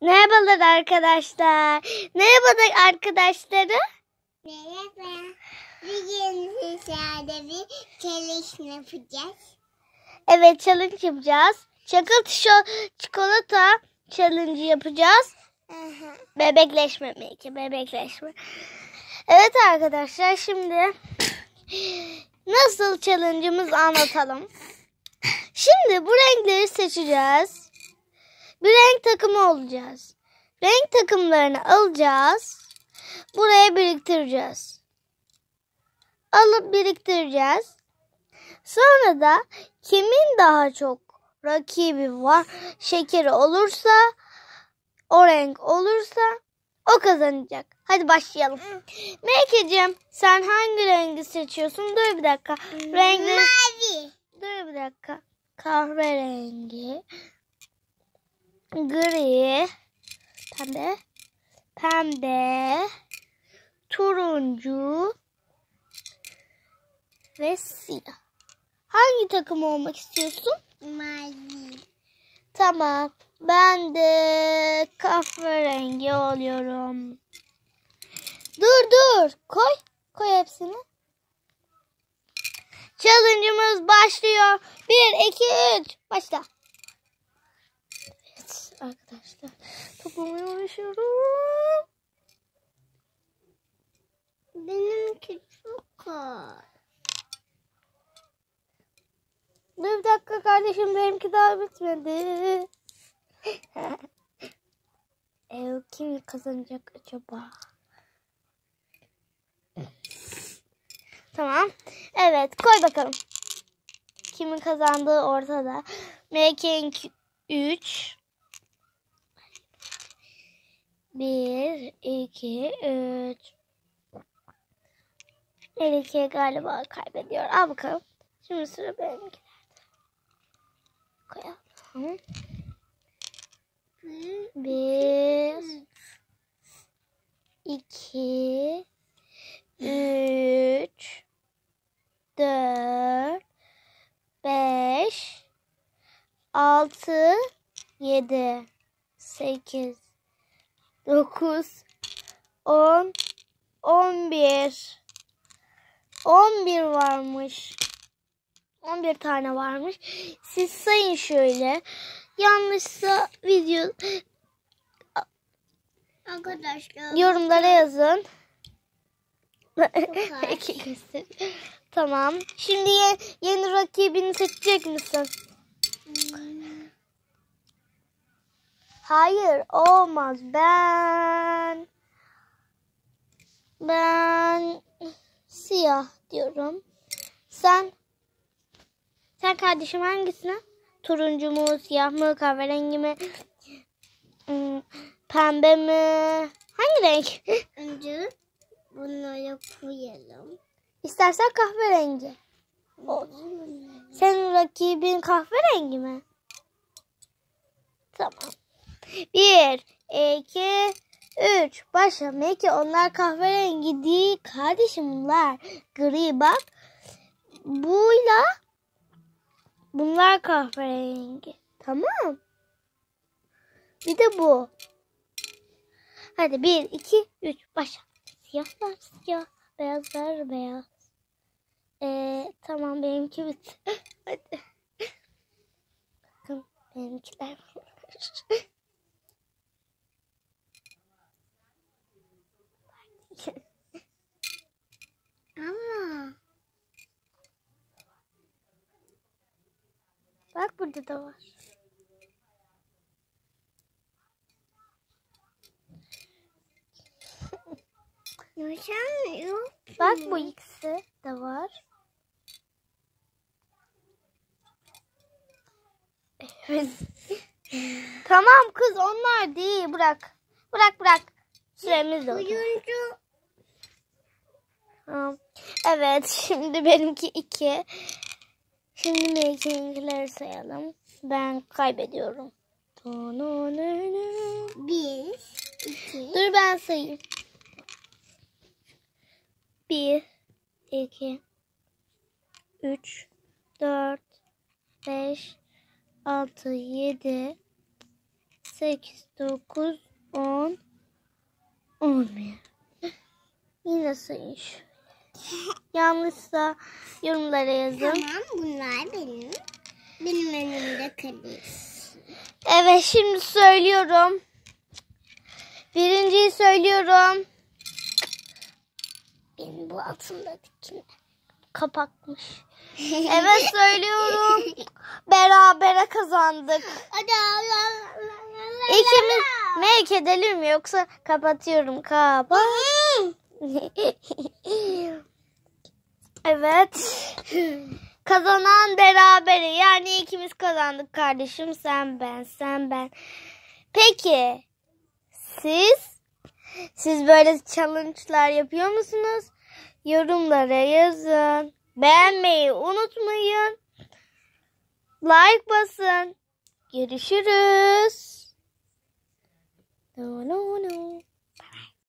Merhabalar arkadaşlar. Merhaba arkadaşları. Merhaba. Bugün sizlerle bir çalışma yapacağız. Evet challenge yapacağız. Çakıl tişo- çikolata challenge yapacağız. Aha. Bebekleşme belki bebekleşme. Evet arkadaşlar şimdi nasıl challenge'ımızı anlatalım. Şimdi bu renkleri seçeceğiz. Bir renk takımı olacağız. Renk takımlarını alacağız. Buraya biriktireceğiz. Alıp biriktireceğiz. Sonra da kimin daha çok rakibi var şekeri olursa o renk olursa o kazanacak. Hadi başlayalım. Melike'cim sen hangi rengi seçiyorsun? Dur bir dakika. Renkleri... Mavi. Dur bir dakika. Kahverengi. Gri. Pembe. Pembe. Turuncu. Ve siyah. Hangi takım olmak istiyorsun? Mavi. Tamam. Ben de kahverengi oluyorum. Dur dur. Koy. Koy hepsini. Challenge'ımız başlıyor. 1, 2, 3. Başla. Arkadaşlar. Toplamaya uğraşıyorum. Benimki çok. Dur bir dakika kardeşim benimki daha bitmedi. Ev kim kazanacak acaba? Tamam. Evet koy bakalım. Kimin kazandığı ortada. Melike'nin 3 1 2 3 Melike galiba kaybediyor. Al bakalım. Şimdi sıra benimki. Koyalım. Bir, iki, üç, dört, beş, altı, yedi, sekiz, dokuz, on, on bir. On bir varmış. 11 tane varmış. Siz sayın şöyle. Yanlışsa video Arkadaşlar. yorumlara yazın. az. İki göster. tamam. Şimdi ye- yeni rakibini seçecek misin? Hayır, olmaz. Ben ben siyah diyorum. Sen sen kardeşim hangisine? Turuncu mu, siyah mı, kahverengi mi? Hmm, Pembe mi? Hangi renk? Önce bunları koyalım. İstersen kahverengi. Senin rakibin kahverengi mi? Tamam. Bir, iki, üç. Başla. Belki onlar kahverengi değil. Kardeşim bunlar gri bak. Buyla bunlar kahverengi. Tamam. Bir de bu. Hadi bir, iki, üç. Başla. Siyahlar siyah. Beyazlar beyaz. Ee, tamam benimki bitti. Hadi. Bakın benimkiler. Bak burada da var. yaşamıyor. Bak bu ikisi de var. Evet. tamam kız onlar değil bırak. Bırak bırak. Süremiz de oldu. Oyuncu. Tamam. Evet şimdi benimki iki. Şimdi Melike'ninkileri sayalım. Ben kaybediyorum. Bir, iki, Dur ben sayayım. Bir, iki, üç, dört, beş, altı, yedi, 8, 9, 10, 11. Yine sayın şu. Yanlışsa yorumlara yazın. Tamam bunlar benim. Benim önümde kalır. Evet şimdi söylüyorum. Birinciyi söylüyorum. Benim bu altımdakiler. Kapakmış. Evet söylüyorum. Berabere kazandık. İkimiz make edelim yoksa kapatıyorum. Kapat. Evet. Kazanan berabere. Yani ikimiz kazandık kardeşim. Sen ben, sen ben. Peki siz siz böyle challenge'lar yapıyor musunuz? Yorumlara yazın. Beğenmeyi unutmayın. Like basın. Görüşürüz. No, no, no.